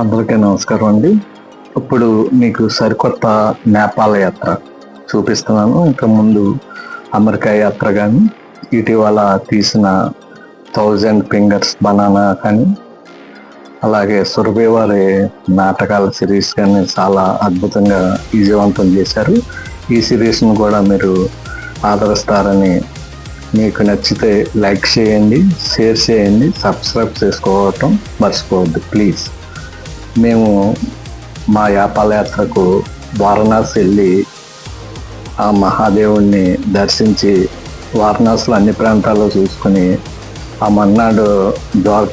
అందరికీ నమస్కారం అండి. ఇప్పుడు మీకు సరికొత్త నేపాల యాత్ర చూపిస్తున్నాను. ఇంకా ముందు అమెరికా యాత్ర కానీ ఇటీవల తీసిన థౌజండ్ ఫింగర్స్ బనానా కానీ అలాగే సురభి వారి నాటకాల సిరీస్ కానీ చాలా అద్భుతంగా విజయవంతం చేశారు. ఈ సిరీస్ను కూడా మీరు ఆదరిస్తారని మీకు నచ్చితే లైక్ చేయండి షేర్ చేయండి సబ్స్క్రైబ్ చేసుకోవటం మర్చిపోవద్దు ప్లీజ్. మేము మా యాపాల యాత్రకు వారణాసి వెళ్ళి ఆ మహాదేవుణ్ణి దర్శించి వారణాసిలో అన్ని ప్రాంతాల్లో చూసుకుని ఆ మర్నాడు ద్వార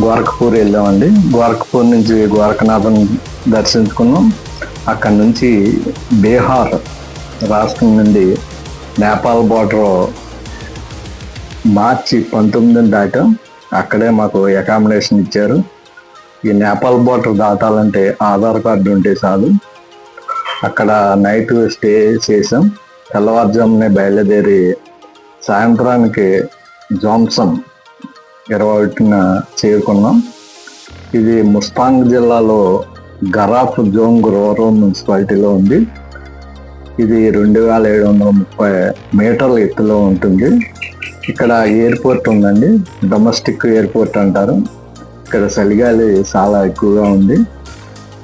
గోరఖపూర్ వెళ్ళామండి. గోరఖపూర్ నుంచి గోరఖనాథం దర్శించుకున్నాం. అక్కడి నుంచి బీహార్ రాష్ట్రం నుండి నేపాల్ బార్డర్ మార్చి పంతొమ్మిదిని దాటాం. అక్కడే మాకు అకామిడేషన్ ఇచ్చారు. ఈ నేపాల్ బార్డర్ దాటాలంటే ఆధార్ కార్డు ఉంటే చాలు. అక్కడ నైట్ స్టే చేసాం తెల్లవారుజామునే బయలుదేరి సాయంత్రానికి జాన్సన్ ఇరవై ఒకటిన చేరుకున్నాం. ఇది ముస్తాంగ్ జిల్లాలో గరాఫ్ జోంగ్ రూరల్ మున్సిపాలిటీలో ఉంది. ఇది రెండు వేల ఏడు వందల ముప్పై మీటర్ల ఎత్తులో ఉంటుంది. ఇక్కడ ఎయిర్పోర్ట్ ఉందండి. డొమెస్టిక్ ఎయిర్పోర్ట్ అంటారు. ఇక్కడ చలిగాలి చాలా ఎక్కువగా ఉంది.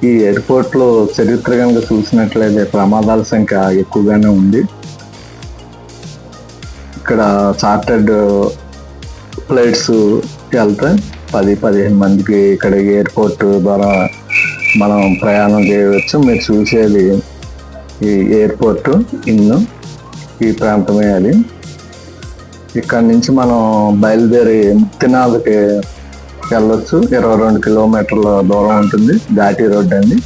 ఈ ఎయిర్పోర్ట్లో చరిత్ర కనుక చూసినట్లయితే ప్రమాదాల సంఖ్య ఎక్కువగానే ఉంది. ఇక్కడ చార్టర్డ్ ఫ్లైట్స్ వెళ్తాయి పది పదిహేను మందికి ఇక్కడ ఎయిర్పోర్ట్ ద్వారా మనం ప్రయాణం చేయవచ్చు. మీరు చూసేది ఈ ఎయిర్పోర్ట్ ఇన్ను ఈ ప్రాంతమే అది. ఇక్కడ నుంచి మనం బయలుదేరి ముక్తినాథ్కి వెళ్ళొచ్చు. ఇరవై రెండు కిలోమీటర్ల దూరం ఉంటుంది. ఘాటీ రోడ్ అండి.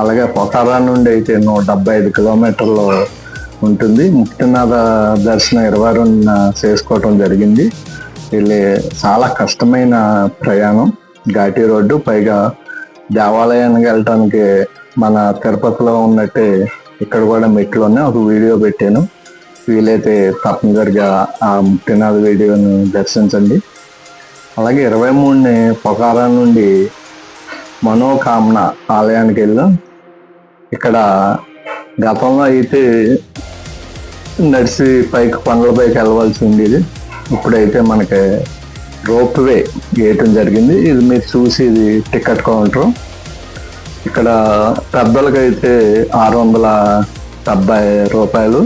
అలాగే పొకారా నుండి అయితే నూట డెబ్బై ఐదు కిలోమీటర్లు ఉంటుంది. ముక్తినాథ దర్శనం ఇరవై రెండున చేసుకోవటం జరిగింది. ఇది చాలా కష్టమైన ప్రయాణం. ఘాటీ రోడ్డు పైగా దేవాలయానికి వెళ్ళటానికి మన తిరుపతిలో ఉన్నట్టే ఇక్కడ కూడా మెట్లు ఉన్నాయి ఒక వీడియో పెట్టాను. వీలైతే తప్పనిసరిగా ఆ ముక్తినాథ్ వీడియోను దర్శించండి. అలాగే ఇరవై మూడుని పొకారా నుండి మనోకామన ఆలయానికి వెళ్ళాం. ఇక్కడ గతంలో అయితే నడిచి పైకి కొండల పైకి వెళ్ళవలసి ఉండేది. ఇప్పుడైతే మనకి రోప్ వే వేయటం జరిగింది. ఇది మీరు చూసి ఇది టికెట్ కౌంటర్. ఇక్కడ పెద్దలకైతే ఆరు వందల డెబ్బై రూపాయలు.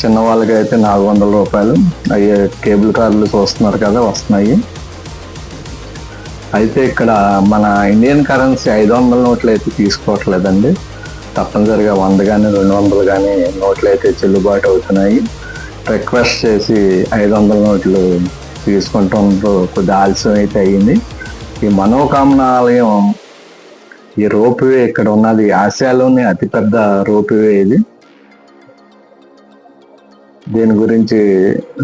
చిన్న వాళ్ళకి అయితే నాలుగు వందల రూపాయలు. అయ్యే కేబుల్ కార్లు చూస్తున్నారు కదా వస్తున్నాయి. అయితే ఇక్కడ మన ఇండియన్ కరెన్సీ ఐదు వందల నోట్లు అయితే తీసుకోవట్లేదండి. తప్పనిసరిగా వంద కానీ రెండు వందలు కానీ నోట్లు అయితే చెల్లుబాటు అవుతున్నాయి. రిక్వెస్ట్ చేసి ఐదు వందల నోట్లు తీసుకుంటుండ్రు. కొద్ది ఆలస్యం అయితే అయ్యింది. ఈ మనోకామన ఆలయం ఈ రోప్వే ఇక్కడ ఉన్నది ఆసియాలోనే అతిపెద్ద రోప్వే ఇది. దీని గురించి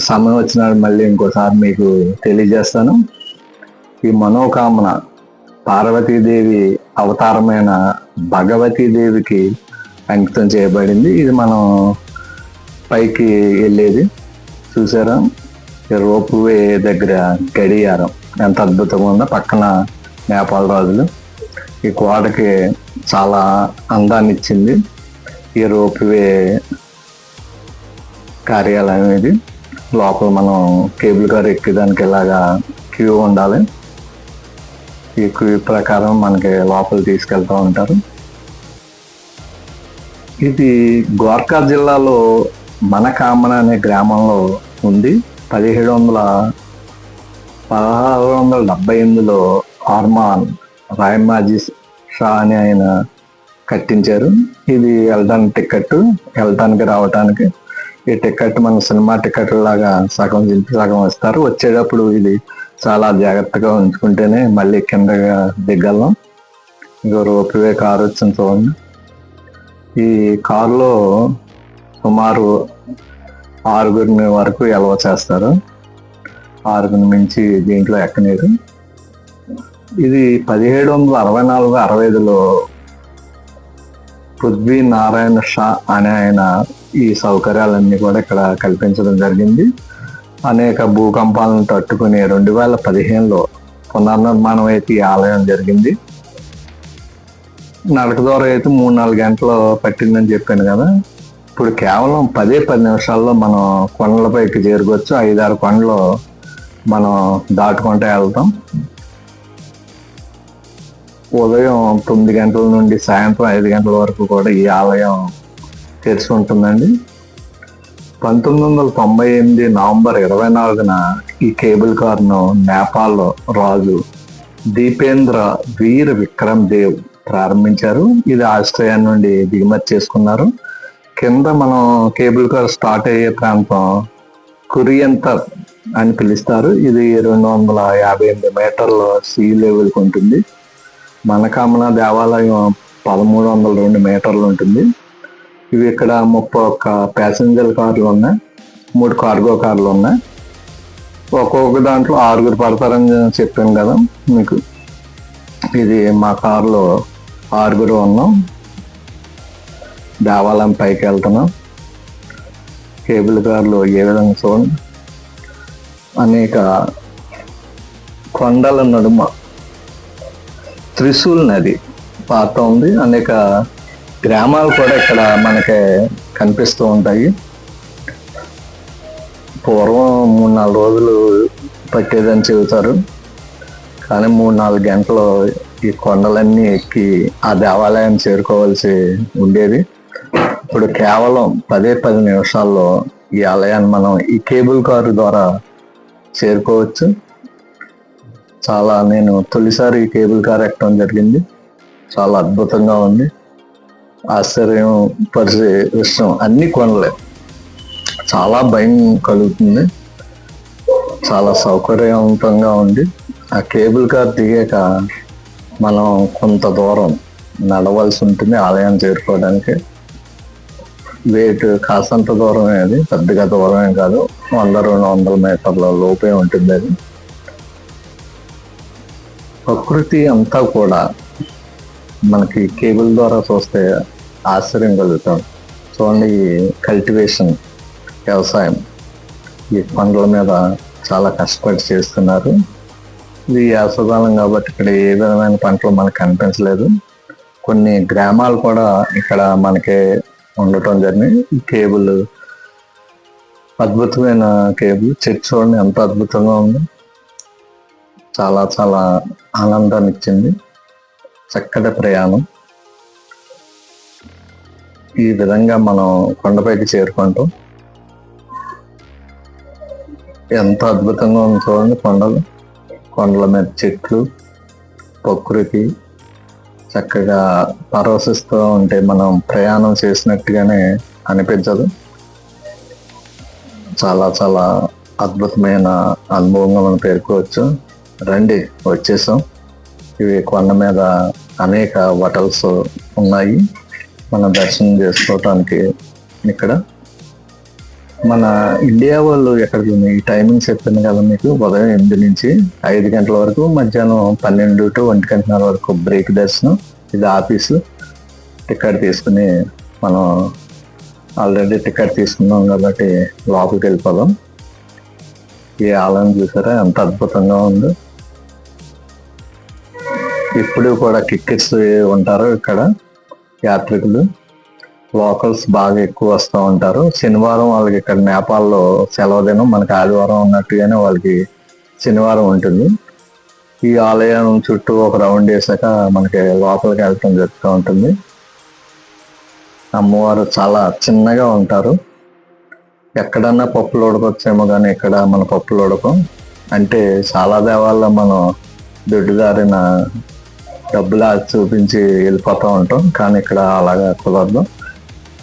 సమయం వచ్చినాడు మళ్ళీ ఇంకోసారి మీకు తెలియజేస్తాను. ఈ మనోకామన పార్వతీదేవి అవతారమైన భగవతీదేవికి అంకితం చేయబడింది. ఇది మనం పైకి వెళ్ళేది. చూసారా? ఈ రోప్ వే దగ్గర గడియారం ఎంత అద్భుతంగా ఉందో పక్కన నేపాల రాజులు. ఈ కోటకి చాలా అందాన్ని ఇచ్చింది. ఈ రోప్ వే కార్యాలయం ఇది. లోపల మనం కేబుల్ కార్ ఎక్కేదానికి ఇలాగా క్యూ ఉండాలి. ఈ క్యూ ప్రకారం మనకి లోపల తీసుకెళ్తూ ఉంటారు. ఇది గోర్ఖా జిల్లాలో మనకామన అనే గ్రామంలో ఉంది. పదిహేడు వందల పదహారు వందల డెబ్బై ఎనిమిదిలో ఆర్మాన్ రాయమాజీ షా అని ఆయన కట్టించారు. ఇది వెళ్ళడానికి టికెట్ వెళ్ళటానికి రావటానికి ఈ టికెట్ మన సినిమా టికెట్ లాగా సగం దింపి సగం వస్తారు వచ్చేటప్పుడు ఇది చాలా జాగ్రత్తగా ఉంచుకుంటేనే మళ్ళీ కిందగా దిగలం. ఇంకో రోపివే కారు వచ్చింది చూడండి. ఈ కారులో సుమారు ఆరుగురిని వరకు ఎలవ చేస్తారు. ఆరుగురిని మించి దీంట్లో ఎక్కనీరు. ఇది పదిహేడు వందల అరవై నాలుగు అరవై ఐదులో పృథ్వీ నారాయణ షా అనే ఆయన ఈ సౌకర్యాలన్నీ కూడా ఇక్కడ కల్పించడం జరిగింది. అనేక భూకంపాలను తట్టుకుని రెండు వేల పదిహేనులో పునర్నిర్మాణం అయితే ఈ ఆలయం జరిగింది. నడక దూరం అయితే మూడు నాలుగు గంటలు పట్టిందని చెప్పాను కదా. ఇప్పుడు కేవలం పదే పది నిమిషాల్లో మనం కొండలపైకి చేరుకోవచ్చు. ఐదారు కొండలు మనం దాటుకుంటే వెళ్తాం. ఉదయం తొమ్మిది గంటల నుండి సాయంత్రం ఐదు గంటల వరకు కూడా ఈ ఆలయం తెరిచి ఉంటుందండి పంతొమ్మిది వందల తొంభై ఎనిమిది నవంబర్ ఇరవై నాలుగున ఈ కేబుల్ కార్ను నేపాల్ రాజు దీపేంద్ర వీర్ విక్రమ్ దేవ్ ప్రారంభించారు. ఇది ఆస్ట్రేలియా నుండి దిగుమతి చేసుకున్నారు. కింద మనం కేబుల్ కార్ స్టార్ట్ అయ్యే ప్రాంతం కురియంతర్ అని పిలుస్తారు. ఇది రెండు వందల యాభై ఎనిమిది మీటర్ల సీ లెవెల్కి ఉంటుంది. మనకామన దేవాలయం పదమూడు వందల రెండు మీటర్లు ఉంటుంది. ఇవి ఇక్కడ ముప్పై ఒక్క ప్యాసింజర్ కార్లు ఉన్నాయి. మూడు కార్గో కార్లు ఉన్నాయి. ఒక్కొక్క దాంట్లో ఆరుగురు పడతారని చెప్పాను కదా మీకు. ఇది మా కారులో ఆరుగురు ఉన్నాం. దేవాలయం పైకి వెళ్తున్నాం. కేబుల్ కార్లు ఏ విధంగా చూడండి. అనేక కొండల నడుమ త్రిశూల్ నది పాత ఉంది. అనేక గ్రామాలు కూడా ఇక్కడ మనకి కనిపిస్తూ ఉంటాయి. పూర్వం మూడు నాలుగు రోజులు పట్టేదని చెబుతారు. కానీ మూడు నాలుగు గంటలు ఈ కొండలన్నీ ఎక్కి ఆ దేవాలయం చేరుకోవాల్సి ఉండేది. ఇప్పుడు కేవలం పదే పది నిమిషాల్లో ఈ ఆలయాన్ని మనం ఈ కేబుల్ కారు ద్వారా చేరుకోవచ్చు. చాలా నేను తొలిసారి కేబుల్ కార్ ఎక్కడం జరిగింది. చాలా అద్భుతంగా ఉంది. ఆశ్చర్యం పరిచే విషయం అన్ని కొనలే. చాలా భయం కలుగుతుంది. చాలా సౌకర్యవంతంగా ఉంది. ఆ కేబుల్ కార్ దిగాక మనం కొంత దూరం నడవలసి ఉంటుంది ఆలయం చేరుకోవడానికి. వెయిట్ కాసంత దూరమే అది. పెద్దగా దూరమే కాదు. వంద రెండు వందల మీటర్ల లోపే ఉంటుంది అది. ప్రకృతి అంతా కూడా మనకి కేబుల్ ద్వారా చూస్తే ఆశ్చర్యం కలుగుతాం. చూడండి కల్టివేషన్ వ్యవసాయం. ఈ పండ్ల మీద చాలా కష్టపడి చేస్తున్నారు. ఇది యాసకాలం కాబట్టి ఇక్కడ ఏ విధమైన పంటలు మనకు కనిపించలేదు. కొన్ని గ్రామాలు కూడా ఇక్కడ మనకే ఉండటం జరిగింది. ఈ కేబుల్ అద్భుతమైన కేబుల్. చెట్టు చూడండి ఎంత అద్భుతంగా ఉంది. చాలా చాలా ఆనందాన్ని ఇచ్చింది చక్కటి ప్రయాణం. ఈ విధంగా మనం కొండపైకి చేరుకుంటాం. ఎంత అద్భుతంగా ఉంది చూడండి కొండలు. కొండల మీద చెట్లు ప్రకృతి. చక్కగా పరవశిస్తూ ఉంటే మనం ప్రయాణం చేసినట్టుగానే అనిపించదు. చాలా చాలా అద్భుతమైన అనుభవంగా మనం పేర్కోవచ్చు. రండి వచ్చేసాం. ఇవి కొండ మీద అనేక హోటల్స్ ఉన్నాయి. మనం దర్శనం చేసుకోవటానికి ఇక్కడ. మన ఇండియా వాళ్ళు ఎక్కడికి ఈ టైమింగ్స్ చెప్పింది కదా మీకు ఉదయం ఎనిమిది నుంచి ఐదు గంటల వరకు మధ్యాహ్నం పన్నెండు టు ఒంటి గంటల వరకు బ్రేక్ దర్శనం. ఇది ఆఫీసు. టికెట్ తీసుకుని మనం ఆల్రెడీ టికెట్ తీసుకున్నాం కాబట్టి లోపలికి వెళ్ళిపోదాం. ఈ ఆలయం చూసారా? ఎంత అద్భుతంగా ఉందో. ఇప్పుడు కూడా టికెట్స్ ఉంటారు ఇక్కడ యాత్రికులు. లోకల్స్ బాగా ఎక్కువ వస్తూ ఉంటారు. శనివారం వాళ్ళకి ఇక్కడ నేపాల్లో సెలవు దినం. మనకి ఆదివారం ఉన్నట్టుగానే వాళ్ళకి శనివారం ఉంటుంది. ఈ ఆలయం చుట్టూ ఒక రౌండ్ వేసాక మనకి లోపలికి వెళ్ళటం జరుగుతూ ఉంటుంది. అమ్మవారు చాలా చిన్నగా ఉంటారు. ఎక్కడన్నా పప్పులు ఉడకొచ్చేమో కానీ ఇక్కడ మన పప్పులు ఉడకం అంటే చాలా దేవాల్లో మనం దొడ్డుదారిన డబ్బులు చూపించి వెళ్ళిపోతూ ఉంటాం. కానీ ఇక్కడ అలాగా కుదరదు.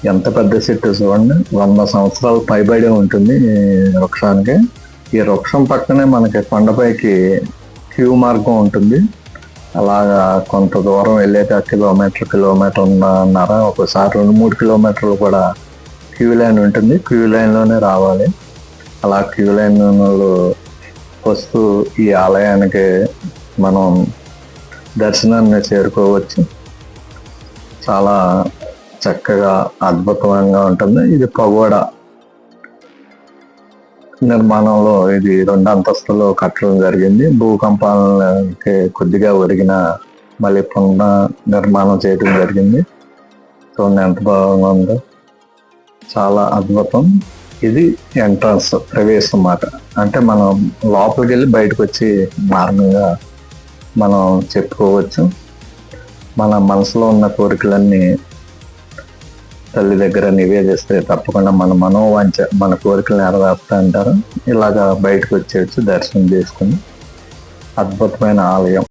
ఎంత పెద్ద చెట్టు చూడండి. వంద సంవత్సరాలు పైబడి ఉంటుంది వృక్షానికి. ఈ వృక్షం పక్కనే మనకి కొండపైకి క్యూ మార్గం ఉంటుంది. అలాగా కొంత దూరం వెళ్ళాక కిలోమీటర్ కిలోమీటర్ ఉన్నర ఒకసారి రెండు మూడు కిలోమీటర్లు కూడా క్యూ లైన్ ఉంటుంది. క్యూ లైన్లోనే రావాలి. అలా క్యూ లైన్లో వస్తూ ఈ ఆలయానికి మనం దర్శనాన్ని చేరుకోవచ్చు. చాలా చక్కగా అద్భుతంగా ఉంటుంది. ఇది పగోడా నిర్మాణంలో ఇది రెండు అంతస్తులో కట్టడం జరిగింది. భూకంపాలకి కొద్దిగా ఒరిగిన మళ్ళీ పునః నిర్మాణం చేయడం జరిగింది. చూడండి ఎంత బాగుందో చాలా అద్భుతం. ఇది ఎంట్రన్స్ ప్రవేశం అన్నమాట. అంటే మనం లోపలికి వెళ్ళి బయటకు వచ్చి మార్గంగా మనం చెప్పుకోవచ్చు. మన మనసులో ఉన్న కోరికలన్నీ తల్లి దగ్గర నివేదిస్తే తప్పకుండా మన మనోవాంఛ మన కోరికలు నెరవేరుతా అంటారు. ఇలాగా బయటకు వచ్చేయచ్చు దర్శనం చేసుకుని. అద్భుతమైన ఆలయం.